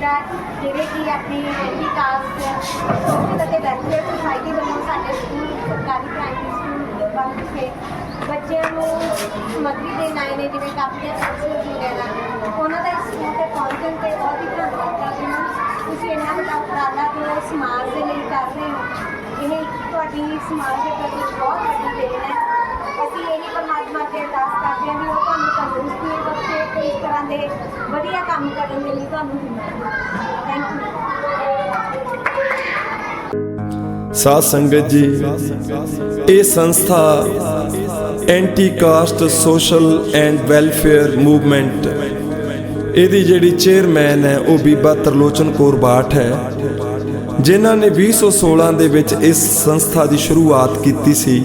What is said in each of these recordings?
ਚਾਹੀਦਾ ਜਿਹੜੇ ਕਿ ਆਪਣੀ ਐਂਟੀ ਕਾਸਟ ਸੋਸ਼ਲ ਅਤੇ ਵੈਲਫੇਅਰ ਸੁਸਾਇਟੀ ਵੱਲੋਂ ਸਾਡੇ ਸਕੂਲ ਸਰਕਾਰੀ ਪ੍ਰਾਇਮਰੀ ਸਕੂਲ ਬੰਦ ਵਿਖੇ ਬੱਚਿਆਂ ਨੂੰ ਸਮੱਗਰੀ ਦੇਣ ਆਏ ਨੇ, ਜਿਵੇਂ ਕਾਪੀਆਂ ਪੈਨਸਿਲ ਵਗੈਰਾ। ਉਹਨਾਂ ਦਾ ਇਸ ਸਕੂਲ ਤੇ ਪਹੁੰਚਣ ਤੇ ਬਹੁਤ ਹੀ ਧੰਨਵਾਦ ਕਰਦੇ ਹਾਂ ਤੁਸੀਂ ਇੰਨਾ ਵੱਡਾ ਉਪਰਾਲਾ ਜੋ ਸਮਾਜ ਦੇ ਲਈ ਕਰ ਰਹੇ ਹੋ। ਇਹ ਤੁਹਾਡੀ ਸਮਾਜ ਦੇ ਪ੍ਰਤੀ ਬਹੁਤ ਵੱਡੀ ਦੇਣ ਹੈ। ਅਸੀਂ ਇਹ ਪਰਮਾਤਮਾ ਅੱਗੇ ਅਰਦਾਸ ਕਰਦੇ ਹਾਂ ਵੀ ਉਹ ਤੁਹਾਨੂੰ ਤੰਦਰੁਸਤੀ ਬਖਸ਼ੇ ਤੇ ਇਸ ਤਰ੍ਹਾਂ ਦੇ ਵਧੀਆ ਕੰਮ ਕਰਨ ਦੇ ਲਈ ਤੁਹਾਨੂੰ ਥੈਂਕ ਯੂ ਸਾਧ ਸੰਗਤ ਜੀ, ਇਹ ਸੰਸਥਾ anti caste social and welfare movement, ਇਹਦੀ ਜਿਹੜੀ ਚੇਅਰਮੈਨ ਹੈ ਉਹ ਬੀਬਾ ਤਰਲੋਚਨ ਕੌਰ ਬਾਠ ਹੈ, ਜਿਨ੍ਹਾਂ ਨੇ 2016 ਦੇ ਵਿੱਚ ਇਸ ਸੰਸਥਾ ਦੀ ਸ਼ੁਰੂਆਤ ਕੀਤੀ ਸੀ,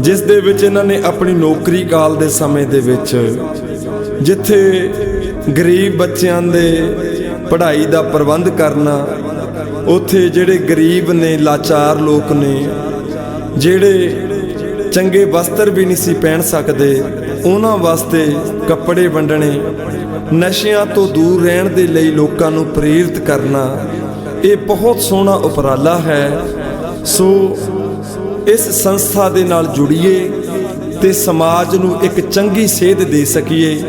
ਜਿਸ ਦੇ ਵਿੱਚ ਇਹਨਾਂ ਨੇ ਆਪਣੀ ਨੌਕਰੀ ਕਾਲ ਦੇ ਸਮੇਂ ਦੇ ਵਿੱਚ ਜਿੱਥੇ ਗਰੀਬ ਬੱਚਿਆਂ ਦੇ ਪੜ੍ਹਾਈ ਦਾ ਪ੍ਰਬੰਧ ਕਰਨਾ, ਉੱਥੇ ਜਿਹੜੇ ਗਰੀਬ ਨੇ, ਲਾਚਾਰ ਲੋਕ ਨੇ, ਜਿਹੜੇ ਚੰਗੇ ਵਸਤਰ ਵੀ ਨਹੀਂ ਸੀ ਪਹਿਨ ਸਕਦੇ, ਉਹਨਾਂ ਵਾਸਤੇ ਕੱਪੜੇ ਵੰਡਣੇ, ਨਸ਼ਿਆਂ ਤੋਂ ਦੂਰ ਰਹਿਣ ਦੇ ਲਈ ਲੋਕਾਂ ਨੂੰ ਪ੍ਰੇਰਿਤ ਕਰਨਾ, ਇਹ ਬਹੁਤ ਸੋਹਣਾ ਉਪਰਾਲਾ ਹੈ। ਸੋ ਇਸ ਸੰਸਥਾ ਦੇ ਨਾਲ ਜੁੜੀਏ ਤੇ ਸਮਾਜ ਨੂੰ ਇੱਕ ਚੰਗੀ ਸੇਧ ਦੇ ਸਕੀਏ।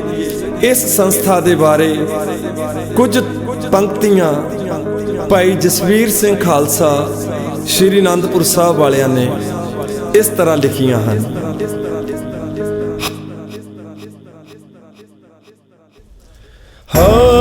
ਇਸ ਸੰਸਥਾ ਦੇ ਬਾਰੇ ਕੁਝ ਪੰਕਤੀਆਂ ਭਾਈ ਜਸਵੀਰ ਸਿੰਘ ਖਾਲਸਾ ਸ਼੍ਰੀ ਅਨੰਦਪੁਰ ਸਾਹਿਬ ਵਾਲਿਆਂ ਨੇ ਇਸ ਤਰ੍ਹਾਂ ਲਿਖੀਆਂ ਹਨ। ਲੋਕਾਂ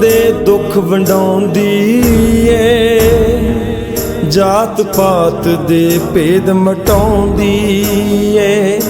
ਦੇ ਦੁੱਖ ਵੰਡਾਉਂਦੀ ਏ। ਜਾਤ ਪਾਤ ਦੇ ਭੇਦ ਮਟਾਉਂਦੀ ਏ।